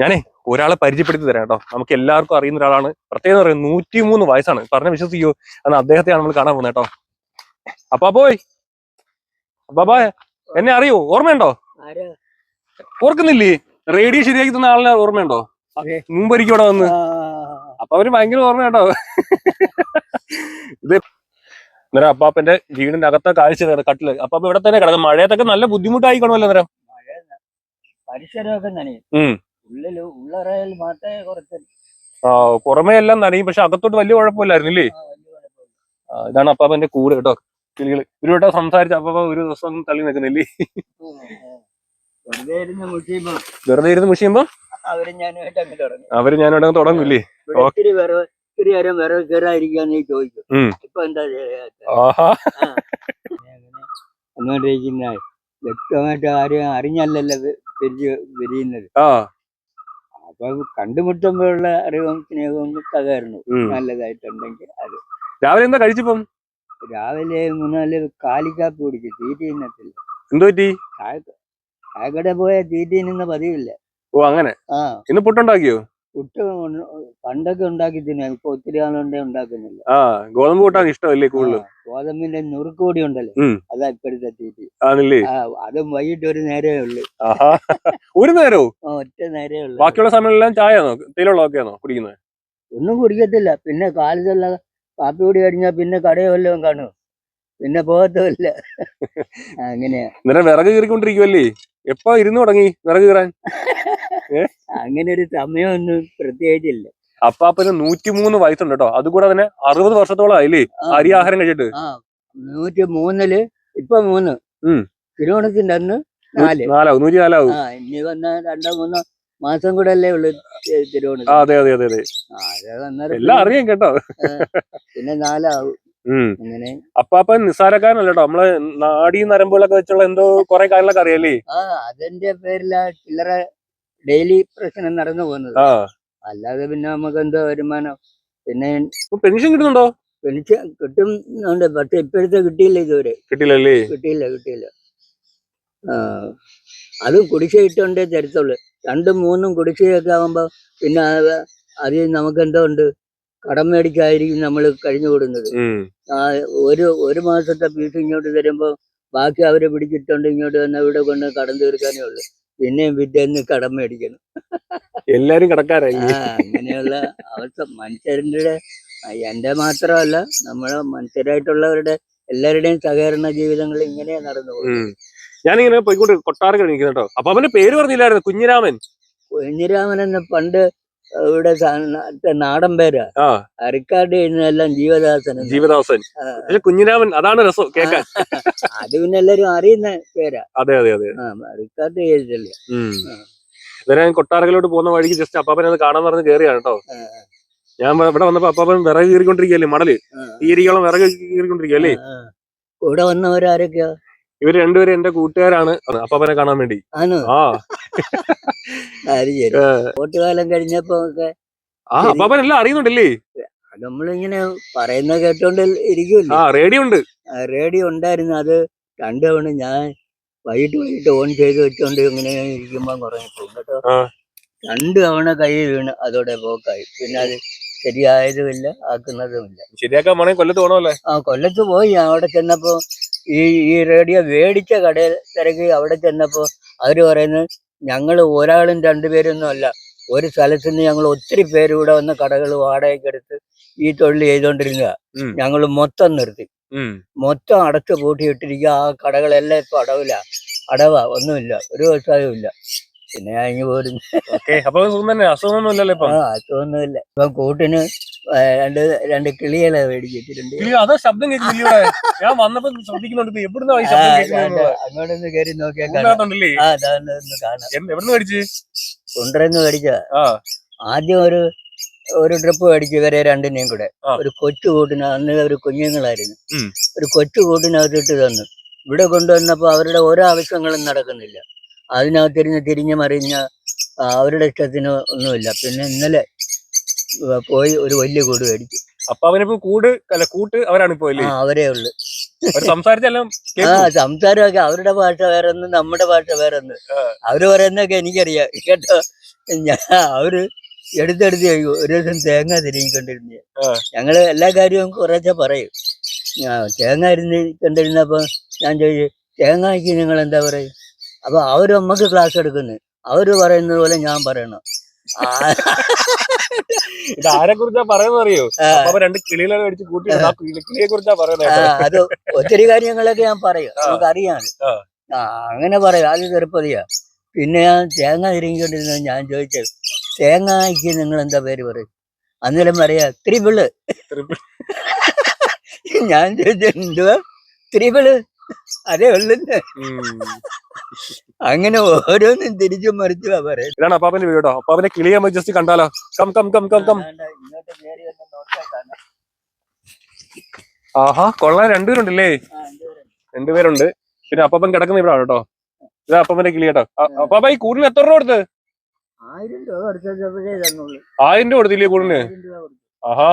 ഞാനേ ഒരാളെ പരിചയപ്പെടുത്തി തരാം കേട്ടോ. നമുക്ക് എല്ലാവർക്കും അറിയുന്ന ഒരാളാണ്. പ്രത്യേകം പറയാം നൂറ്റിമൂന്ന് വയസ്സാണ്. പറഞ്ഞ വിശ്വസിക്കോ. അന്ന് അദ്ദേഹത്തെയാണ് നമ്മൾ കാണാൻ പോകുന്നത് കേട്ടോ. അപ്പാ പോയി. അപ്പാ എന്നെ അറിയോ? ഓർമ്മയുണ്ടോ? ഓർക്കുന്നില്ലേ? റേഡിയോ ശരിയാക്കി തന്ന ആളിനെ ഓർമ്മയുണ്ടോ. മുമ്പൊരിക്കും ഇവിടെ വന്ന്. അപ്പൊ അവർ ഭയങ്കര ഓർമ്മ കേട്ടോ. ഇത് അന്നേരം അപ്പാപ്പന്റെ വീടിന്റെ അകത്തെ കാഴ്ച കട്ടിൽ. അപ്പാപ്പ ഇവിടെ തന്നെ കിടക്കും. മഴയത്തൊക്കെ നല്ല ബുദ്ധിമുട്ടായിക്കണമല്ലോ അന്നേരം പരിസരമൊക്കെ. ഉള്ളിൽ ഉള്ളറയിൽ മാത്രമേ കുറച്ച് ആ പുറമേ എല്ലാം നനയും. പക്ഷെ അകത്തോട്ട് വലിയ കുഴപ്പമില്ലായിരുന്നില്ലേ. ഇതാണ് അപ്പാപ്പന്റെ കൂട് കേട്ടോ. കിളികൾ. ഇവരോട്ടോ സംസാരിച്ച അപ്പാപ്പ ഒരു ദിവസം തള്ളി നിൽക്കുന്നില്ലേ. വെറുതെ ഇരുന്ന് മുഷിയുമ്പോ. അവർ ഞാൻ അവരും അങ്ങ് തുടങ്ങില്ലേ നേരം വിറവ് കയറാതിരിക്കാന്ന് ചോദിക്കും. ഇപ്പൊ എന്താ ചെയ്യാത്തെ? വ്യക്തമായിട്ട് ആരും അറിഞ്ഞല്ലല്ലോ പിരിഞ്ഞ് അപ്പൊ കണ്ടുമുട്ടുമ്പോഴുള്ള അറിവും സ്നേഹവും ഉം. നല്ലതായിട്ടുണ്ടെങ്കിൽ അത്. രാവിലെ എന്താ കഴിച്ചപ്പം? രാവിലെ മൂന്നാൽ കാലിക്കാപ്പ് കുടിച്ചു തീറ്റി തിന്നത്തില്ല. എന്തോ പറ്റി? ചായക്കട പോയ തീറ്റ നിന്ന് പതിവില്ല. ഓ അങ്ങനെ? ആ. ഇന്ന് പുട്ടുണ്ടാക്കിയോ? പുട്ട് പണ്ടൊക്കെ ഉണ്ടാക്കി തിന്നാം. ഇപ്പൊ ഒത്തിരി ആളുണ്ടേ ഉണ്ടാക്കുന്നില്ല. ആ ഗോതമ്പ് കൂട്ടാൻ ഇഷ്ടമല്ലേ കൂടുതൽ ഗോതമ്പിന്റെ നുറുക്ക് ഉണ്ടല്ലോ. അതാ ഇപ്പോഴത്തെ തീറ്റി. ആണല്ലേ? അതും വൈകിട്ട് ഒരു നേരമേ ഉള്ളു. ഒരു നേരവും? ഒറ്റ നേരമേ ഉള്ളു. ബാക്കിയുള്ള സമയമെല്ലാം ചായയാണോ തേയിലുള്ളതൊക്കെയാണോ കുടിക്കുന്നത്? ഒന്നും കുടിക്കത്തില്ല. പിന്നെ കാലത്തുള്ള കാപ്പി കൂടി കഴിഞ്ഞാൽ പിന്നെ കടയോ വല്ലതും കാണും പിന്നെ പോകത്തുമില്ല. അങ്ങനെയാ. വിറക് കീറിക്കൊണ്ടിരിക്കുവല്ലേ? എപ്പോ ഇരുന്ന് തുടങ്ങി വിറക് കീറാൻ? അങ്ങനെ ഒരു സമയമൊന്നും പ്രത്യേകിച്ചില്ല. അപ്പാപ്പന് നൂറ്റിമൂന്ന് വയസ്സുണ്ട് കേട്ടോ അതുകൂടെ തന്നെ അറുപത് വർഷത്തോളം ആയില്ലേ? അരി ആഹാരം കഴിച്ചിട്ട്. നൂറ്റി മൂന്നിൽ ഇപ്പൊ മൂന്ന്. തിരുവോണത്തിന്റെ അന്ന് നാല്. നാലാവും. നൂറ്റി നാലാവും. ഇനി വന്ന രണ്ടോ മൂന്നോ മാസം കൂടെ അല്ലേ ഉള്ളു തി- അതെ അതെ അതെ അതെ. എല്ലാം അറിയാം കേട്ടോ. പിന്നെ നാലാവും. അങ്ങനെ. അപ്പാപ്പൻ നിസ്സാരക്കാരനല്ല കേട്ടോ നമ്മളെ നാടി നരമ്പുകളൊക്കെ വെച്ചുള്ള എന്തോ കൊറേ കാര്യങ്ങളൊക്കെ അറിയാലേ ആ അതിന്റെ പേരിലാ ചില്ലറ ഡെയിലി പ്രശ്നം നടന്നു പോകുന്നത്. ആ. അല്ലാതെ പിന്നെ നമുക്ക് എന്തോ വരുമാനം? പിന്നെ പെൻഷൻ കിട്ടുന്നുണ്ടോ? പെൻഷൻ കിട്ടുന്നുണ്ട് പക്ഷെ ഇപ്പോഴത്തെ കിട്ടിയില്ല ഇതുവരെ. കിട്ടില്ലല്ലേ കിട്ടിയില്ല കിട്ടിയില്ല. ആ. അതും കുടിശ്ശിക ഇട്ടുകൊണ്ടേ തരത്തുള്ളൂ. രണ്ടും മൂന്നും കുടിശ്ശികയൊക്കെ ആകുമ്പോൾ പിന്നെ അത് അതിൽ നമുക്ക് എന്തോ ഉണ്ട്? കടം മേടിച്ചായിരിക്കും നമ്മൾ കഴിഞ്ഞു കൂടുന്നത്. ഉം. ആ ഒരു ഒരു മാസത്തെ ഫീസ് ഇങ്ങോട്ട് തരുമ്പോൾ ബാക്കി അവരെ പിടിച്ചിട്ടുണ്ട് ഇങ്ങോട്ട് വന്ന് ഇവിടെ കൊണ്ട് കടം തീർക്കാനേ ഉള്ളൂ. പിന്നെയും വിദ്യന്ന് കടം മേടിക്കണം. എല്ലാരും കടക്കാരായി അങ്ങനെയുള്ള അവസ്ഥ. മനുഷ്യരുടെ എന്റെ മാത്രമല്ല നമ്മളെ മനുഷ്യരായിട്ടുള്ളവരുടെ എല്ലാവരുടെയും സഹകരണ ജീവിതങ്ങൾ ഇങ്ങനെ നടന്നു പോകും ഞാനിങ്ങനെ പോയിക്കൊണ്ട് കൊട്ടാരം നിൽക്കുന്നു കേട്ടോ. അപ്പൊ അവന്റെ പേര് പറഞ്ഞില്ലായിരുന്നു കുഞ്ഞിരാമൻ. കുഞ്ഞിരാമൻ എന്ന് പണ്ട് ഇവിടെ നാടൻ പേരാ. ആ. ചെയ്യുന്നതെല്ലാം ജീവദാസൻ ജീവദാസൻ. കുഞ്ഞിരാമൻ അതാണ് രസം കേക്കാൻ അത് പിന്നെ എല്ലാരും അറിയുന്ന പേരാ. അതെ അതെ അതെ. റിക്കാർഡ് അരിക്കാട് ഇവരെ ഞാൻ കൊട്ടാരക്കലോട്ട് പോകുന്ന വഴിക്ക് ജസ്റ്റ് അപ്പാപ്പനെ അത് കാണാൻ പറഞ്ഞ് കയറിയാണ് കേട്ടോ. ഞാൻ ഇവിടെ വന്നപ്പോ അപ്പാപ്പൻ വിറക് കീറിക്കൊണ്ടിരിക്കുകയല്ലേ മടൽ തീരിക്കോളം വിറക് കീറിക്കൊണ്ടിരിക്കുകയല്ലേ? ഇവിടെ വന്നവരാരൊക്കെയാ? ഇവർ രണ്ടുപേരും എന്റെ കൂട്ടുകാരാണ്. അപ്പാപ്പനെ കാണാൻ വേണ്ടി. ആ. അത് ശരി. വോട്ടുകാലം കഴിഞ്ഞപ്പോ ഒക്കെ ആ അപ്പാപ്പൻ എല്ലാം അറിയുന്നുണ്ടല്ലേ? നമ്മളിങ്ങനെ പറയുന്ന കേട്ടോണ്ട് ഇരിക്കുമല്ലോ ആ റേഡിയോ ഉണ്ട് റേഡിയോ ഉണ്ടായിരുന്നു. അത് രണ്ടു തവണ ഞാൻ വൈകിട്ട് വൈകിട്ട് ഓൺ ചെയ്ത് വെച്ചോണ്ട് ഇങ്ങനെ ഇരിക്കുമ്പോ കുറഞ്ഞു പോകും കേട്ടോ. രണ്ടു തവണ കൈ വീണ് അതോടെ പോക്കായി. പിന്നെ അത് ശരിയായതുമില്ല ആക്കുന്നതുമില്ല. ശരിയാക്കാൻ വേണമെങ്കിൽ കൊല്ലത്ത് പോണല്ലേ ആ കൊല്ലത്ത് പോയി. അവിടെ ചെന്നപ്പോ ഈ ഈ റേഡിയോ മേടിച്ച കടയിൽ തിരക്കി അവിടെ ചെന്നപ്പോ അവർ പറയുന്നത് ഞങ്ങൾ ഒരാളും രണ്ടുപേരൊന്നും അല്ല. ഒരു സ്ഥലത്ത് നിന്ന് ഞങ്ങൾ ഒത്തിരി പേരൂടെ വന്ന് കടകൾ വാടകയ്ക്ക് എടുത്ത് ഈ തൊഴിൽ ചെയ്തോണ്ടിരുന്ന. ഞങ്ങൾ മൊത്തം നിർത്തി. മൊത്തം അടച്ചു പൂട്ടിയിട്ടിരിക്കുക ആ കടകളെല്ലാം ഇപ്പൊ അടവില്ല അടവാ. ഒന്നുമില്ല. ഒരു വ്യവസായവും ഇല്ല പിന്നെ ഞാൻ ഇങ്ങ് ഓക്കെ അപ്പൊ സുഖം തന്നെ. അസുഖമൊന്നും ഇല്ലല്ലോ ഇപ്പൊ. ആ അതൊന്നുമില്ല ഇപ്പൊ കൂട്ടിന് രണ്ട് രണ്ട് കിളികളെ മേടിച്ചിട്ടുണ്ട്. അതാ ശബ്ദം കേൾക്കുന്നില്ല ഞാൻ വന്നപ്പോ ശ്രദ്ധിക്കുന്നുണ്ട് ഇപ്പൊ. എവിടുന്നാ ഈ ആ, ശബ്ദം അതാ, കേൾക്കുന്നത്? അങ്ങോട്ടൊന്ന് കയറി നോക്കിയാൽ കാണാം. ആ അതൊന്ന് ഒന്ന് കാണാം. എവിടുന്ന് മേടിച്ച്? ആ. ആദ്യം ഒരു ഒരു ട്രിപ്പ് മേടിച്ചു വരെ രണ്ടിനെയും കൂടെ. ആ. ഒരു കൊച്ചു കൂട്ടിന് അന്ന് ഒരു കുഞ്ഞുങ്ങളായിരുന്നു. ഉം. ഒരു കൊച്ചു കൂട്ടിനകത്തിട്ട് തന്നു. ഇവിടെ കൊണ്ടുവന്നപ്പോ അവരുടെ ഓരോ ആവശ്യങ്ങളും നടക്കുന്നില്ല. അതിനകത്തിരുന്ന് തിരിഞ്ഞ് മറിഞ്ഞ അവരുടെ ഇഷ്ടത്തിന് ഒന്നുമില്ല. പിന്നെ ഇന്നലെ പോയി ഒരു വലിയ കൂട് മേടിച്ചു. അപ്പൊ അവനിപ്പോ കൂട് അല്ല കൂട്ട് അവരാണ് ഇപ്പോ ആ അവരേ ഉള്ളു. സംസാരിച്ചെല്ലാം ആ സംസാരമൊക്കെ അവരുടെ ഭാഷ വേറെ ഒന്ന് നമ്മുടെ ഭാഷ വേറെ ഒന്ന് അവർ പറയുന്നൊക്കെ എനിക്കറിയാം. കേട്ടോ? ഞാൻ അവർ എടുത്തെടുത്ത് കഴിക്കും ഒരു ദിവസം തേങ്ങ തിരിഞ്ഞിക്കൊണ്ടിരുന്ന. ഞങ്ങൾ എല്ലാ കാര്യവും കുറേശ്ശെ പറയും. തേങ്ങ ഇരുന്ന് കണ്ടിരുന്നപ്പോ ഞാൻ ചോദിച്ചു തേങ്ങയ്ക്ക് നിങ്ങൾ എന്താ പറയും അപ്പൊ അവർ നമ്മക്ക് ക്ലാസ് എടുക്കുന്നു. അവർ പറയുന്നത് പോലെ ഞാൻ പറയണം. ഇത് ആരെ കുറിച്ചാ പറയുന്നത് അറിയോ അപ്പൊ രണ്ട് കിളികളെ മേടിച്ച് കൂട്ടി ആ കിളിയെ കുറിച്ചാ പറയുന്നത് അത് ഒത്തിരി കാര്യങ്ങളൊക്കെ ഞാൻ പറയും. നമുക്കറിയാം. ആ. ആ അങ്ങനെ പറയും. അത് ചെറുപ്പതിയാ പിന്നെ ഞാൻ തേങ്ങ തിരിഞ്ഞുകൊണ്ടിരുന്നത് ഞാൻ ചോദിച്ചത് തേങ്ങയ്ക്ക് നിങ്ങൾ എന്താ പേര് പറയും? അന്നേരം പറയാ ത്രിപിൾ. ഞാൻ ചോദിച്ചത് എന്തുവാ? ത്രിപിൾ? അതേ ഉള്ളു. അങ്ങനെ ഓരോന്നും തിരിച്ചു മറിച്ചു പറയാണ് ഇതാണ് അപ്പാപ്പന്റെ വീടോ അപ്പാപ്പന്റെ കിളിയെ നമുക്ക് ജസ്റ്റ് കണ്ടാലോ. Come come come come come. ആഹാ കൊള്ളാൻ രണ്ടുപേരുണ്ടല്ലേ? രണ്ടുപേരുണ്ട്. പിന്നെ അപ്പാപ്പൻ കിടക്കുന്ന ഇവിടെ കേട്ടോ ഇതാ അപ്പാപ്പന്റെ കിളി കേട്ടോ. അപ്പാപ്പ ഈ കൂടിന് എത്ര രൂപ കൊടുത്ത്? ആയിരം രൂപ കൊടുത്തില്ലേ കൂടിന്. ആഹാ.